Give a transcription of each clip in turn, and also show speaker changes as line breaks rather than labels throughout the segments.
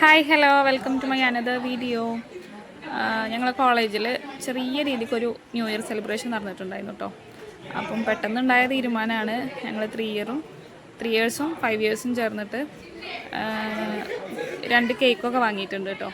Hi hello welcome to my another video ഞങ്ങളെ കോളേജിൽ ചെറിയ രീതിക്കൊരു ന്യൂ ഇയർ സെലിബ്രേഷൻ നടന്നിട്ടുണ്ടായിരുന്നു കേട്ടോ അപ്പം പെട്ടെന്നുണ്ടായ തീരുമാനമാണ് ഞങ്ങൾ ത്രീ ഇയറും ത്രീ ഇയേഴ്സും ഫൈവ് ഇയേഴ്സും ചേർന്നിട്ട് രണ്ട് കേക്കൊക്കെ വാങ്ങിയിട്ടുണ്ട് കേട്ടോ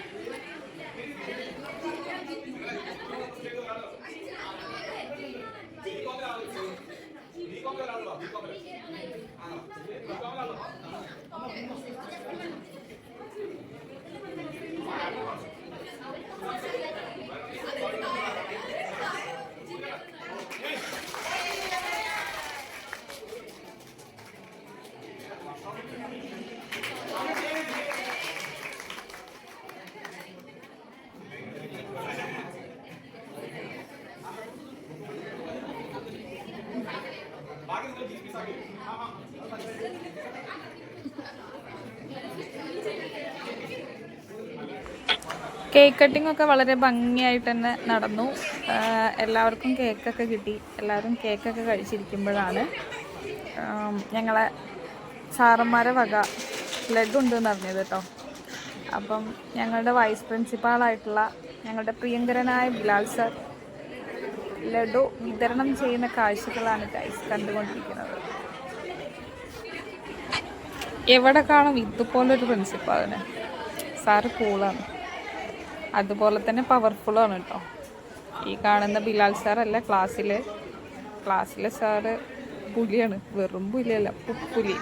കേക്ക് കട്ടിംഗ് ഒക്കെ വളരെ ഭംഗിയായിട്ട് തന്നെ നടന്നു. എല്ലാവർക്കും കേക്കൊക്കെ കിട്ടി. എല്ലാവരും കേക്കൊക്കെ കഴിച്ചിരിക്കുമ്പോഴാണ് ഞങ്ങളെ സാറന്മാരെ വക ലഡു ഉണ്ടെന്ന് അറിഞ്ഞത് കേട്ടോ. അപ്പം ഞങ്ങളുടെ വൈസ് പ്രിൻസിപ്പാളായിട്ടുള്ള ഞങ്ങളുടെ പ്രിയങ്കരനായ ബിലാൽ സർ ലഡു വിതരണം ചെയ്യുന്ന കാഴ്ചകളാണ് ഗൈസ് കണ്ടുകൊണ്ടിരിക്കുന്നത്. എവിടെ കാണും ഇതുപോലൊരു പ്രിൻസിപ്പ് അതിന് സാറ് കൂളാണ് അതുപോലെ തന്നെ പവർഫുള്ളാണ് കേട്ടോ ഈ കാണുന്ന ബിലാൽ സാറല്ല ക്ലാസ്സിൽ ക്ലാസ്സിലെ സാറ് പുലിയാണ്. വെറും പുലിയല്ല പുപ്പുലി.